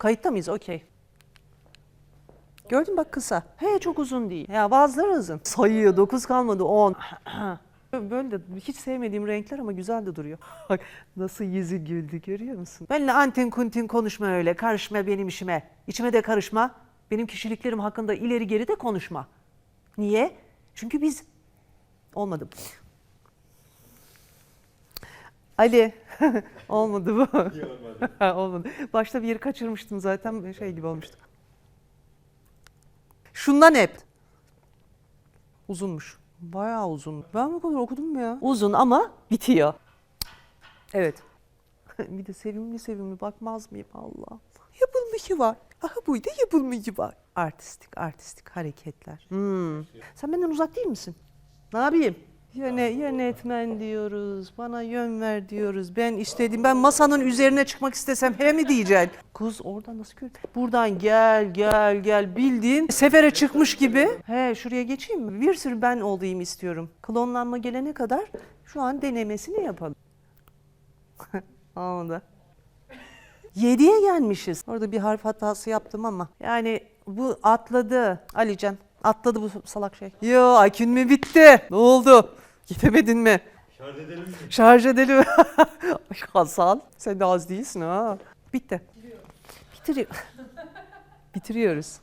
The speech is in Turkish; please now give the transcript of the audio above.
Kayıtta mıyız? Okey. Gördün bak kısa. He çok uzun değil. Ya bazıları uzun. Sayıyor. 9 kalmadı 10. Böyle de hiç sevmediğim renkler ama güzel de duruyor. Bak nasıl yüzü güldü görüyor musun? Benimle antin kuntin konuşma öyle. Karışma benim işime. İçime de karışma. Benim kişiliklerim hakkında ileri geri de konuşma. Niye? Çünkü biz... Olmadı. Ali. Olmadı bu. Olmadı. Başta bir yeri kaçırmıştım zaten şey gibi olmuştu. Şundan hep. Uzunmuş. Bayağı uzun. Ben bu kadar okudum mu ya? Uzun ama bitiyor. Evet. bir de sevimli sevimli bakmaz mıyım Allah? Yapılmışı var. Aha burada yapılmışı var. Artistik, artistik hareketler. Hmm. Sen benden uzak değil misin? Ne yapayım? Yöne, yönetmen diyoruz, bana yön ver diyoruz. Ben istedim, ben masanın üzerine çıkmak istesem he mi diyeceksin? Kız oradan nasıl gör? Buradan gel, gel, gel bildiğin sefere çıkmış gibi. He şuraya geçeyim mi? Bir sürü ben olayım istiyorum. Klonlanma gelene kadar şu an denemesini yapalım. Olmadı. Yediye gelmişiz. Orada bir harf hatası yaptım ama. Yani bu atladı. Alican atladı bu salak şey. Yo Akün mü bitti? Ne oldu? Gidemedin mi? Şarj edelim mi? Şarj edelim. Ay, Hasan sen de az değilsin ha. Bitti. Bitiriyor. Bitiriyoruz.